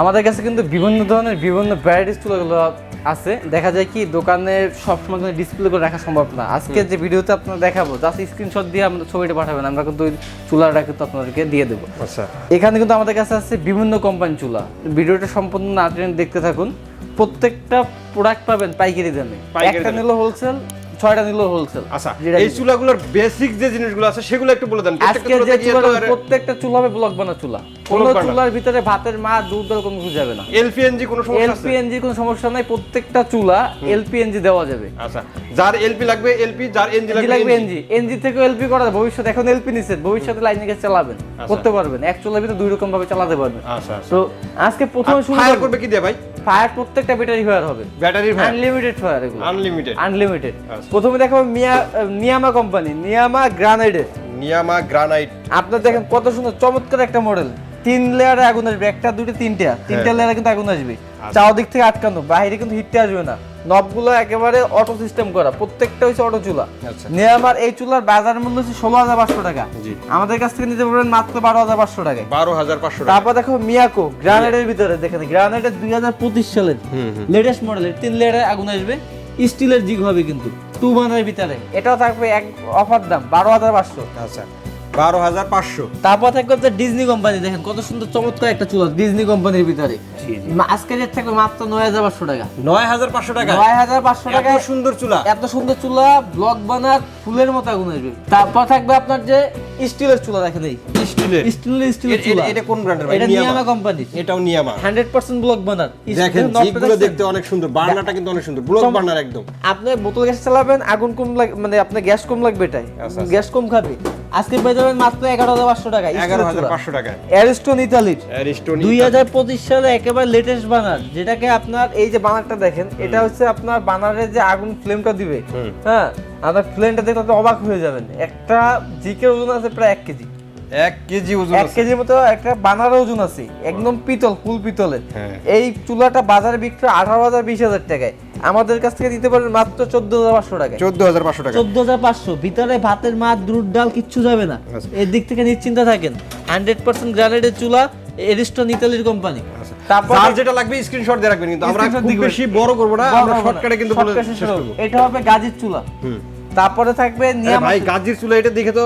আমাদের কাছে কিন্তু বিভিন্ন ধরনের বিভিন্ন ভ্যারাইটিস চুলাগুলো আছে। দেখা যায় কি দোকানে সবসময় কিন্তু ডিসপ্লে করে রাখা সম্ভব না। আজকে যে ভিডিওতে আপনার দেখাবো জাস্ট স্ক্রিনশট দিয়ে আমরা ছবিটা পাঠাবেন আমরা কিন্তু ওই চুলাটা কিন্তু আপনাদেরকে দিয়ে দেবো। আচ্ছা। এখানে কিন্তু আমাদের কাছে আছে বিভিন্ন কোম্পানি চুলা। ভিডিওটা সম্পূর্ণ না দেখতে থাকুন। প্রত্যেকটা প্রোডাক্ট পাবেন পাইকারি দামে। একটা। নিলো হোলসেল ছয়টা নিলো হোলসেল আচ্ছা এই চুলাগুলোর বেসিক যে জিনিসগুলো আছে সেগুলো একটু বলে দেন। আজকে যে গিয়ে চুলা প্রত্যেকটা চুলা হবে ব্লক বানা চুলা। কোনো। চুলার ভিতরে ভাতের মা দুধ ডাল কোনো কিছু যাবে না। এলপিএনজি কোনো সমস্যা এলপিএনজি কোনো সমস্যা নাই প্রত্যেকটা চুলা এলপিএনজি দেওয়া যাবে। আচ্ছা যার এলপি লাগবে এলপি যার এনজি লাগবে এনজি এনজি থেকে এলপি করা ভবিষ্যতে এখন এলপি নিছেন ভবিষ্যতে লাইনে গেছে চালাবেন করতে পারবেন। এক চুলার ভিতরে দুই রকম ভাবে চালাতে পারবেন। আচ্ছা আচ্ছা। তো আজকে প্রথমে শুরু করবে কি দিয়ে ভাই? ফায়ার প্রত্যেকটা ব্যাটারি ফায়ার হবে। Battery fire. আনলিমিটেড ফায়ার এগুলো। আনলিমিটেড আনলিমিটেড আচ্ছা। প্রথমে দেখাবো মিয়া নিয়ামা কোম্পানি নিয়ামা গ্রানাইডের নিয়ামা গ্রানাইট আপনার দেখেন কত সুন্দর চমৎকার একটা মডেল তিন লেয়ারে আগুন আসবে একটা দুটো তিনটা। তিনটা লেয়ারে কিন্তু আগুন আসবে। চাও দিক থেকে আটকানো বাইরে কিন্তু হিটতে আসবে না। নবগুলো একেবারে অটো সিস্টেম করা। প্রত্যেকটা হচ্ছে অটো চুলা। আচ্ছা। নিয়ামার এই চুলার বাজার মূল্য হচ্ছে ষোলো হাজার পাঁচশো টাকা। আমাদের কাছ থেকে নিতে পারবেন মাত্র বারো হাজার পাঁচশো টাকায়। বারো হাজার পাঁচশো টাকা। তারপর দেখো মিয়াকো গ্রানাইটের ভিতরে দেখেন গ্রানাইটের দুই হাজার পঁচিশ সালের। লেটেস্ট মডেলের তিন লেয়ারে আগুন আসবে স্টিলের জিগ হবে কিন্তু টু মানের ভিতরে। এটাও থাকবে এক অফার দাম বারো হাজার পাঁচশো। আচ্ছা। বারো হাজার পাঁচশো। তারপর থাকবে হচ্ছে ডিজনি কোম্পানি দেখেন কত সুন্দর চমৎকার একটা চুলা ডিজনি কোম্পানির ভিতরে। আজকে রেট থাকবে মাত্র নয় হাজার পাঁচশো টাকা। নয় হাজার পাঁচশো টাকা? নয় হাজার পাঁচশো টাকায় সুন্দর চুলা। এত সুন্দর চুলা ব্লক বানার ফুলের মতো আগুন আসবে। তারপর থাকবে আপনার যে স্টিলের চুলা দেখেন এই। স্টিলের। স্টিলের স্টিলের চুলা। এটা কোন ব্র্যান্ডের ভাই? এটা নিয়ামা। কোম্পানি এটাও নিয়ামা। হান্ড্রেড পার্সেন্ট ব্লক বানার দেখেন জিগুলো দেখতে অনেক সুন্দর বার্নারটা কিন্তু অনেক সুন্দর ব্লক বার্নার একদম। আপনি বোতল গ্যাস চালাবেন আগুন কম লাগবে মানে আপনার গ্যাস কম লাগবে এটাই। আচ্ছা, গ্যাস কম খাবে। আজকে পেয়ে যাবেন মাত্র এগারো হাজার পাঁচশো টাকা এগারো হাজার পাঁচশো টাকা। অ্যারিস্টন ইতালির। অ্যারিস্টোনি দুই হাজার পঁচিশ সালে একেবারে লেটেস্ট বানার যেটাকে আপনার এই যে বানারটা দেখেন এটা হচ্ছে আপনার বানারের যে আগুন ফ্লেমটা দিবে হ্যাঁ? আপনার ফ্লেমটা দেখে আপনি অবাক হয়ে যাবেন। একটা জিকের ওজন আছে প্রায় এক কেজি। এক কেজি ওজন এক। কেজির মতো একটা বানার ওজন আছে একদম পিতল ফুল পিতলের। হ্যাঁ। এই চুলাটা বাজারে বিক্রি আঠারো হাজার বিশ হাজার টাকায়। আমাদের কাছ থেকে দিতে পারবেন মাত্র চোদ্দ হাজার পাঁচশো টাকায়। চোদ্দ হাজার পাঁচশো টাকা। চোদ্দ হাজার পাঁচশো। ভিতরে ভাতের মাছ দুধ ডাল কিচ্ছু যাবে না। আচ্ছা। এর দিক থেকে নিশ্চিন্ত থাকেন। হান্ড্রেড পার্সেন্ট গ্রানাইটের চুলা এরিস্টন ইতালির কোম্পানি। তারপর যার যেটা লাগবে স্ক্রিনশট দিয়ে রাখবেন কিন্তু। আমরা Screenshot খুব বেশি বড় করব না আমরা শর্টকাটে কিন্তু বলে Shortcut শেষ শেষ করব। করব। এটা হবে গাজীর চুলা। তারপরে থাকবে ভাই গাজির চুলা এটা দেখে তো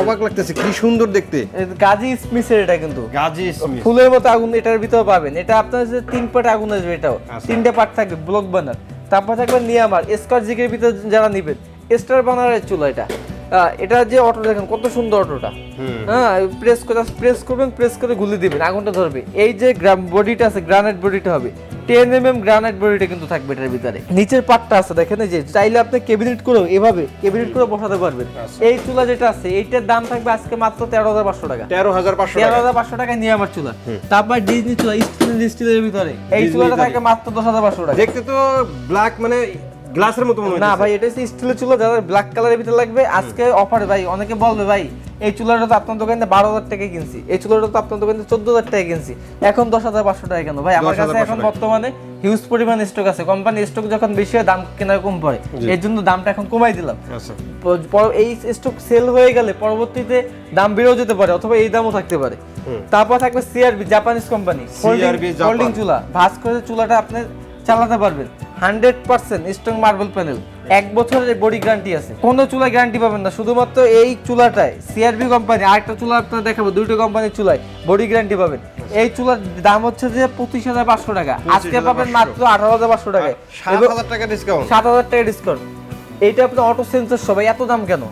অবাক লাগতেছে কি সুন্দর দেখতে। গাজী স্মিসের এটা কিন্তু। গাজি স্মিথ। ফুলের মতো আগুন এটার ভিতরে পাবেন। এটা আপনার যে তিন পাট আগুন আসবে এটাও। আচ্ছা। তিনটে পাট থাকবে ব্লক বানার তারপর থাকবে নিয়ামার স্কট জিগের ভিতরে যারা নিবেন স্টার বানারের চুলা এটা। এটা যে অটো দেখেন কত সুন্দর অটোটা। হ্যাঁ প্রেস করে প্রেস করবেন প্রেস করে গুলি দিবেন আগুনটা ধরবে। এই যে গ্রাম বডিটা আছে গ্রানাইট বডিটা হবে। টেন এম এম গ্রানাইট বডিটা কিন্তু থাকবে এটার ভিতরে। নিচের পাটটা আছে দেখেন যে চাইলে আপনি ক্যাবিনেট করেও এভাবে ক্যাবিনেট করে বসাতে পারবেন। আচ্ছা। এই চুলা যেটা আছে এইটার দাম থাকবে আজকে মাত্র তেরো হাজার পাঁচশো টাকা। তেরো হাজার পাঁচশো তেরো হাজার পাঁচশো টাকায় নিয়ে আমার চুলা। তারপর ডিজনি চুলা স্টিলের ভিতরে। এই চুলাটা থাকে মাত্র দশ হাজার পাঁচশো টাকা। দেখতে তো ব্ল্যাক মানে গ্লাসের মতো মনে না ভাই এটা হচ্ছে স্টিলের চুলা যাদের ব্ল্যাক কালারের ভিতরে লাগবে। আজকে অফারে ভাই অনেকে বলবে ভাই এই চুলাটা তো আপনার দোকানে বারো হাজার টাকা কিনছি। এই চুলাটা তো আপনার দোকানে চোদ্দ হাজার টাকা কিনছি। এখন দশ হাজার পাঁচশো টাকা কেন? ভাই আমার কাছে এখন বর্তমানে হিউজ পরিমাণ স্টক আছে। কোম্পানি স্টক যখন বেশি হয় দাম কেনার কম পড়ে। এর জন্য দামটা এখন কমাই দিলাম। আচ্ছা। এই স্টক সেল হয়ে গেলে পরবর্তীতে দাম বেড়েও যেতে পারে অথবা এই দামও থাকতে পারে। তারপর থাকবে সিআরবি জাপানিজ কোম্পানি। হোল্ডিং চুলা। ভাঁজ করে চুলাটা আপনি চালাতে পারবেন। Hundred percent strong marble panel. এক বছরের বডি গ্যারান্টি আছে। কোনো চুলা গ্যারান্টি পাবেন না। শুধুমাত্র এই চুলাটায় সিআরবি কোম্পানি আরেকটা চুলা আপনার দেখাবো দুইটা কোম্পানির চুলায় বডি গ্যারান্টি পাবেন। এই চুলার দাম হচ্ছে যে পঁচিশ হাজার পাঁচশো টাকা। আজকে পাবেন মাত্র আঠারো হাজার পাঁচশো টাকায় সাত হাজার টাকা ডিসকাউন্ট সাত হাজার টাকা ডিসকাউন্ট এইটা আপনার অটো সেন্সর সবাই এত দাম কেন?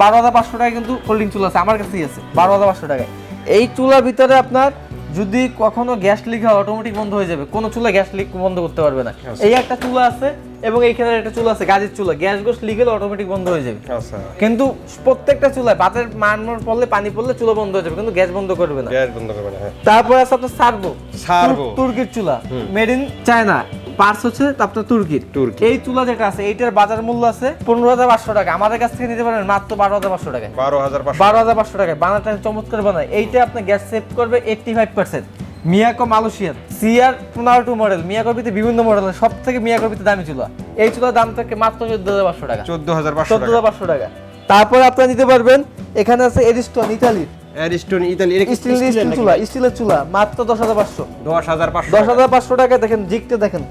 বারো হাজার পাঁচশো টাকা কিন্তু হোল্ডিং চুলা আছে আমার কাছেই আছে বারো হাজার পাঁচশো টাকায়। এই চুলার ভিতরে আপনার যদি কখনো গ্যাস লিক হয় অটোমেটিক বন্ধ হয়ে যাবে। কোনো চুলা গ্যাস লিক বন্ধ করতে পারবে না। এই একটা চুলা আছে এবং এইখানে একটা চুলা আছে গাজের চুলা। গ্যাস গোস লিক হলে অটোমেটিক বন্ধ হয়ে যাবে। আচ্ছা। কিন্তু প্রত্যেকটা চুলায় পাতের মারমর পড়লে পানি পড়লে চুলা বন্ধ হয়ে যাবে কিন্তু গ্যাস বন্ধ করবে না। গ্যাস বন্ধ করবে না হ্যাঁ। তারপর আছে আপনার সার্বো। সার্বো। তুর্কির চুলা। মেড ইন চায়না পার্স হচ্ছে আপনার তুর্কির। তুর্কি। এই চুলা যেটা আছে এইটার বাজার মূল্য আছে পনেরো হাজার পাঁচশো টাকা। আমাদের কাছ থেকে নিতে পারেন মাত্র বারো হাজার পাঁচশো টাকা বারো হাজার বারো হাজার পাঁচশো টাকায়। বানাটা চমৎকার বানায়। এইটা আপনার গ্যাস সেভ করবে eighty five percent. Miyako Malaysian. CR পনেরো টু মডেল মিয়াকোবিতে বিভিন্ন মডেল সব থেকে মিয়াকোবিতে দামি চুলা। এই চুলার দাম থাকে মাত্র চোদ্দ হাজার পাঁচশো টাকা। চোদ্দ হাজার চোদ্দ টাকা। হাজার পাঁচশো টাকা। তারপরে আপনারা নিতে পারবেন এখানে আছে এরিস্টন ইতালির অ্যারিস্টন ইতালি স্টিল স্টিল চুলা স্টিলের চুলা মাত্র দশ হাজার পাঁচশো। দশ হাজার পাঁচশো দশ হাজার পাঁচশো টাকায় দেখেন জিগটা দেখেন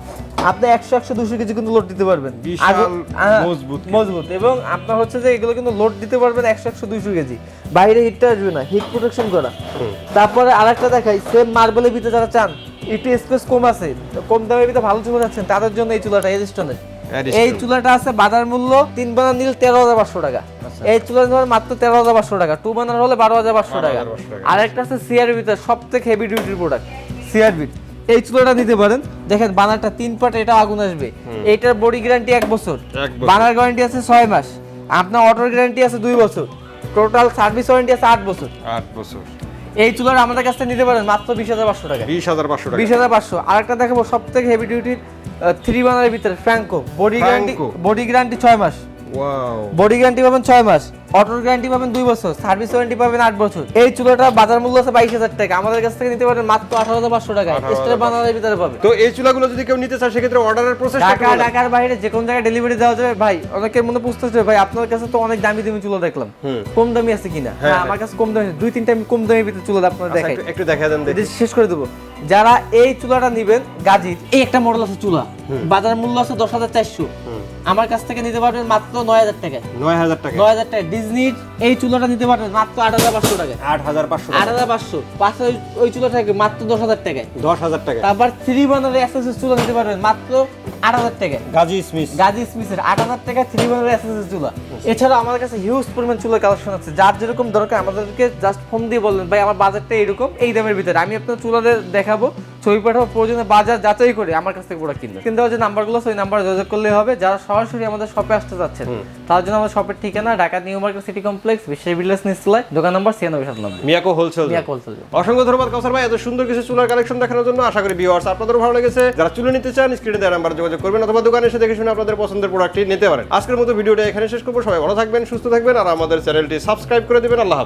আপনি একশো একশো দুশো কেজি কিন্তু লোড দিতে পারবেন। বিশাল আগু- মজবুত মজবুত। এবং আপনার হচ্ছে যে এগুলো কিন্তু লোড দিতে পারবেন একশো একশো দুশো কেজি। বাইরে হিটটা আসবে না হিট প্রোটেকশন করা। তারপরে আরেকটা দেখাই সেম মার্বেলের ভিতরে যারা চান একটু স্পেস কম আছে কম দামের ভিতরে ভালো চুলা যাচ্ছেন তাদের জন্য এই চুলাটা। এই চুলাটা আছে বাজার মূল্য তিন বানার নিল তেরো হাজার পাঁচশো টাকা। এই চুলা ধর মাত্র তেরো হাজার পাঁচশো টাকা টু বানার হলে বারো হাজার পাঁচশো টাকা। 12,500 টাকা। আরেকটা আছে সিআর ভিতরে সব থেকে হেভি ডিউটির প্রোডাক্ট সিআর বিট এই চুলাটা নিতে পারেন। দেখেন বানারটা তিন পাট এটা আগুন আসবে। এইটার বডি গ্যারান্টি এক বছর। এক বছর। বানার গ্যারান্টি আছে ছয় মাস। আপনার অটোর গ্যারান্টি আছে দুই বছর। টোটাল সার্ভিস ওয়ারেন্টি আছে আট বছর। আট বছর। এই চুলার আমাদের কাছ থেকে নিতে পারেন মাত্র বিশ হাজার পাঁচশো টাকা বিশ হাজার পাঁচশো টাকা। বিশ হাজার পাঁচশো। আর একটা দেখাবো সব থেকে হেভি ডিউটির থ্রি বানারের ভিতরে Franco body guarantee body guarantee ছয় মাস। বডি গ্যারান্টি পাবেন ছয় মাস। অটোর গ্যারান্টি পাবেন দুই বছর সার্ভিস ওয়ারেন্টি পাবেন আট বছর। এই চুলাটা বাজার মূল্য আছে বাইশ হাজার টাকা। আমাদের কাছ থেকে নিতে পারেন মাত্র আঠারো হাজার পাঁচশো টাকা 18,500 স্টার বানারের ভিতরে পাবে তো এই চুলাগুলো যদি কেউ নিতে চায় সেক্ষেত্রে অর্ডারের প্রসেস ঢাকা ঢাকার বাইরে যে কোন জায়গায় ডেলিভারি দেওয়া যাবে। ভাই অনেকের মনে বুঝতেছে ভাই আপনার কাছে তো অনেক দামি দামি চুলা দেখলাম। কম দামি আছে কিনা? হ্যাঁ আমার কাছে কম দামি দুই তিনটা আমি কম দামি ভিতরে চুলা আপনার দেখাই। আচ্ছা, একটু দেখা দেন শেষ করে দেবো। যারা এই চুলাটা নিবেন গাজীর এই একটা মডেল আছে চুলা। বাজার মূল্য আছে দশ হাজার চারশো। আমার কাছ থেকে নিতে পারবেন মাত্র নয় হাজার টাকা নয় হাজার টাকা নয় হাজার টাকা ডিজনির এই চুলাটা নিতে পারবেন মাত্র আট হাজার পাঁচশো টাকা আট হাজার পাঁচশো আট হাজার পাঁচশো। পাঁচশো ওই- চুলা চুলাটা মাত্র দশ হাজার টাকা দশ হাজার টাকা তারপর থ্রি বানারের এক্সেসের চুলা নিতে পারবেন মাত্র আট হাজার টাকা। গাজী স্মিথ। গাজী স্মিথের আট হাজার টাকা থ্রি বানারের এসএসএস চুলা। এছাড়া আমার কাছে হিউজ পরিমাণ চুলার কালেকশন আছে। যার যেরকম দরকার আমাদেরকে জাস্ট ফোন দিয়ে বললেন ভাই আমার বাজারটা এরকম এই দামের ভিতরে। আমি আপনার চুলাদের দেখাবো ছবি পাঠাবো প্রয়োজনে বাজার যাচাই করে আমার কাছ থেকে প্রোডাক্ট কিনবেন কিন্তু যে নাম্বারগুলো ওই নাম্বারে যোগাযোগ করলে হবে। যারা সরাসরি আমাদের শপে আসতে যাচ্ছেন তার জন্য আমাদের শপের ঠিকানা Dhaka new market city complex বিশ্বের বিল্লাস নিচতলায় দোকান নম্বর ছিয়ানব্বই সাতানব্বই। মিয়াকো হোলসেল মিয়া কলসল অসংখ্য ধন্যবাদ কাউসার ভাই। এত সুন্দর কিছু চুলার কালেকশন দেখানোর জন্য আশা করি ভিউয়ার্স আপনাদের ভালো লেগেছে। যারা চুলে নিতে চান স্ক্রিনে দেওয়ার নাম্বার যোগাযোগ করবেন অথবা দোকানে এসে দেখে শুনে আপনাদের পছন্দের প্রোডাক্টটি নিতে পারেন। আজকের মতো ভিডিওটা এখানে শেষ করব। সবাই ভালো থাকবেন সুস্থ থাকবেন আর আমাদের চ্যানেলটি সাবস্ক্রাইব করে দিবেন। আল্লাহ হাফেজ।